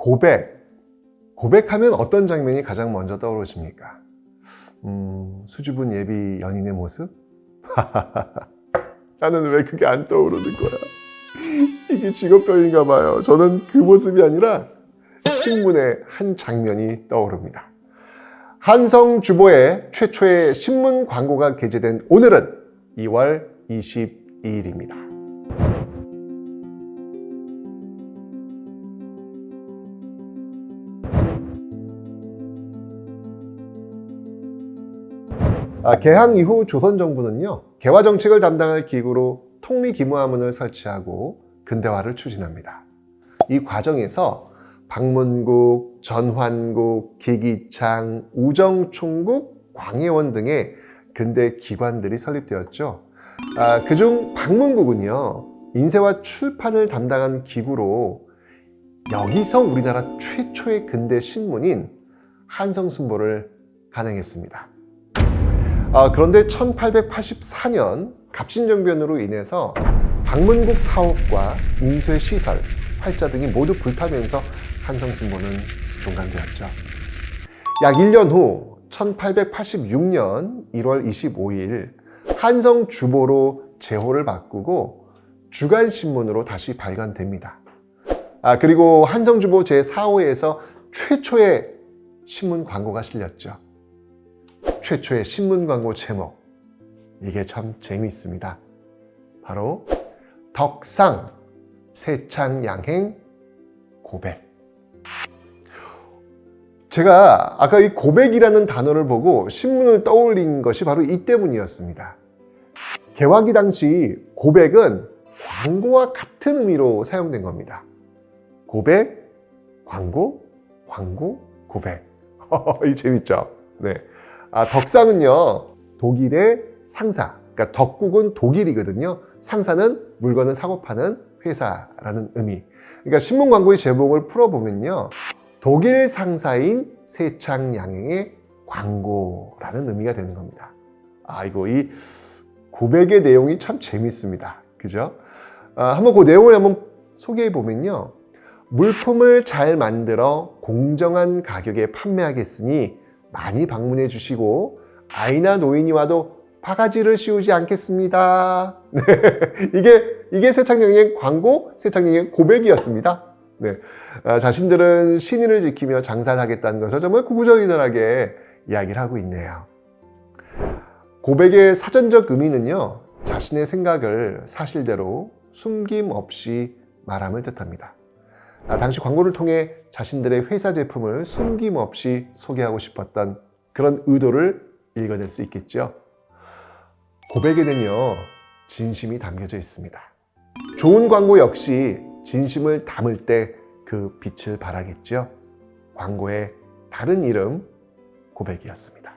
고백. 고백하면 어떤 장면이 가장 먼저 떠오르십니까? 음, 수줍은 예비 연인의 모습? 나는 왜 그게 안 떠오르는 거야? 이게 직업병인가 봐요. 저는 그 모습이 아니라 신문의 한 장면이 떠오릅니다. 한성 주보의 최초의 신문 광고가 게재된 오늘은 2월 22일입니다. 아, 개항 이후 조선 정부는요 개화 정책을 담당할 기구로 통리기무하문을 설치하고 근대화를 추진합니다. 이 과정에서 방문국, 전환국, 기기창, 우정총국, 광해원 등의 근대 기관들이 설립되었죠. 아, 그중 방문국은요 인쇄와 출판을 담당한 기구로 여기서 우리나라 최초의 근대 신문인 한성순보를 간행했습니다. 아, 그런데 1884년 갑신정변으로 인해서 방문국 사업과 인쇄 시설, 활자 등이 모두 불타면서 한성순보는 종간되었죠. 약 1년 후 1886년 1월 25일 한성 주보로 제호를 바꾸고 주간신문으로 다시 발간됩니다. 아, 그리고 한성주보 제4호에서 최초의 신문 광고가 실렸죠. 최초의 신문 광고 제목. 이게 참 재미있습니다. 바로 덕상 세창 양행 고백. 제가 아까 이 고백이라는 단어를 보고 신문을 떠올린 것이 바로 이 때문이었습니다. 개화기 당시 고백은 광고와 같은 의미로 사용된 겁니다. 고백, 광고, 광고, 고백. 이 재밌죠? 네. 아, 덕상은요, 독일의 상사. 그러니까 덕국은 독일이거든요. 상사는 물건을 사고 파는 회사라는 의미. 그러니까 신문 광고의 제목을 풀어보면요. 독일 상사인 세창 양행의 광고라는 의미가 되는 겁니다. 아, 이거 이 고백의 내용이 참 재밌습니다. 그죠? 아, 한번 그 내용을 한번 소개해 보면요. 물품을 잘 만들어 공정한 가격에 판매하겠으니 많이 방문해 주시고 아이나 노인이 와도 바가지를 씌우지 않겠습니다. 네, 이게 이게 세창령의 광고, 세창령의 고백이었습니다. 네, 아, 자신들은 신의를 지키며 장사를 하겠다는 것을 정말 구구절절하게 이야기를 하고 있네요. 고백의 사전적 의미는요, 자신의 생각을 사실대로 숨김 없이 말함을 뜻합니다. 아, 당시 광고를 통해 자신들의 회사 제품을 숨김없이 소개하고 싶었던 그런 의도를 읽어낼 수 있겠죠. 고백에는요, 진심이 담겨져 있습니다. 좋은 광고 역시 진심을 담을 때 그 빛을 발하겠죠. 광고의 다른 이름 고백이었습니다.